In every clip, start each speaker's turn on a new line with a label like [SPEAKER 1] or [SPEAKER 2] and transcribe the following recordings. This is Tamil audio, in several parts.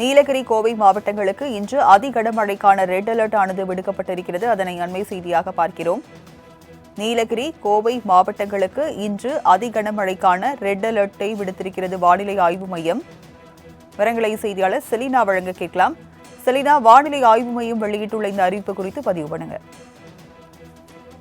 [SPEAKER 1] நீலகிரி கோவை மாவட்டங்களுக்கு இன்று அதிகனமழைக்கான ரெட் அலர்ட் ஆனது விடுக்கப்பட்டிருக்கிறது. அதனை அண்மை செய்தியாக பார்க்கிறோம். நீலகிரி கோவை மாவட்டங்களுக்கு இன்று அதிகனமழைக்கான ரெட் அலர்ட்டை விடுத்திருக்கிறது வானிலை ஆய்வு மையம். விவரங்களை செய்தியாளர் செலினா வழங்க கேட்கலாம். செலினா வானிலை ஆய்வு மையம் வெளியிட்டுள்ள இந்த அறிவிப்பு குறித்து பதிவு பண்ணுங்க.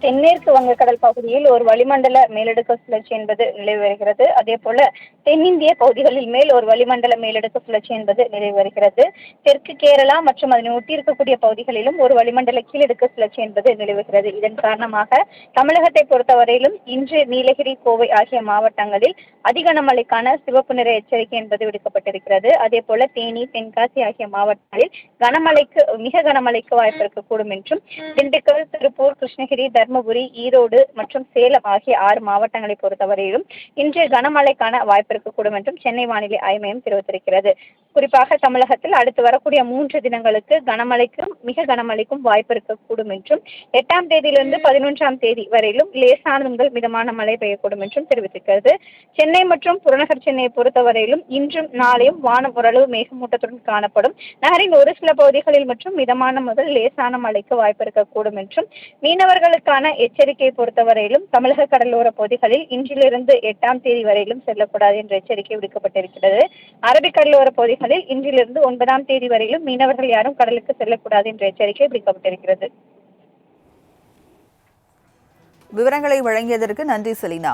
[SPEAKER 2] தென்மேற்கு வங்கக்கடல் பகுதியில் ஒரு வளிமண்டல மேலடுக்கு சுழற்சி என்பது நிலவி வருகிறது அதே போல தென்னிந்திய பகுதிகளில் மேல் ஒரு வளிமண்டல மேலடுக்கு சுழற்சி என்பது நிலவி வருகிறது தெற்கு கேரளா மற்றும் அதனை ஒட்டி இருக்கக்கூடிய பகுதிகளிலும் ஒரு வளிமண்டல கீழடுக்கு சுழற்சி என்பது நிலவுகிறது. இதன் காரணமாக தமிழகத்தை பொறுத்தவரையிலும் இன்று நீலகிரி கோவை ஆகிய மாவட்டங்களில் அதிகனமழைக்கான சிவப்பு நிற எச்சரிக்கை என்பது விடுக்கப்பட்டிருக்கிறது. அதே போல தேனி தென்காசி ஆகிய மாவட்டங்களில் கனமழைக்கு மிக கனமழைக்கு வாய்ப்பு இருக்கக்கூடும் என்றும் திண்டுக்கல் திருப்பூர் கிருஷ்ணகிரி தர்ம தருமபுரி ஈரோடு மற்றும் சேலம் ஆகிய ஆறு மாவட்டங்களை பொறுத்தவரையிலும் இன்று கனமழைக்கான வாய்ப்பு இருக்கக்கூடும் என்றும் சென்னை வானிலை ஆய்வு மையம் தெரிவித்திருக்கிறது. குறிப்பாக தமிழகத்தில் அடுத்து வரக்கூடிய மூன்று தினங்களுக்கு கனமழைக்கும் மிக கனமழைக்கும் வாய்ப்பு இருக்கக்கூடும் என்றும் எட்டாம் தேதியிலிருந்து பதினொன்றாம் தேதி வரையிலும் லேசானது முதல் மிதமான மழை பெய்யக்கூடும் என்றும் தெரிவித்திருக்கிறது. சென்னை மற்றும் புறநகர் சென்னையை பொறுத்தவரையிலும் இன்றும் நாளையும் வானம் ஓரளவு மேகமூட்டத்துடன் காணப்படும். நகரின் ஒரு சில பகுதிகளில் மற்றும் மிதமான முதல் லேசான மழைக்கு வாய்ப்பு இருக்கக்கூடும் என்றும் மீனவர்களுக்கான எச்சரிக்கையை பொறுத்தவரையிலும் தமிழக கடலோர பகுதிகளில் இன்றிலிருந்து எட்டாம் தேதி வரையிலும் செல்லக்கூடாது என்ற எச்சரிக்கை விடுக்கப்பட்டிருக்கிறது. அரபிக் கடலோர பகுதிகளில் இன்றிலிருந்து ஒன்பதாம் தேதி வரையிலும் மீனவர்கள் யாரும் கடலுக்கு செல்லக்கூடாது என்ற எச்சரிக்கை விடுக்கப்பட்டிருக்கிறது.
[SPEAKER 1] விவரங்களை வழங்கியதற்கு நன்றி செலினா.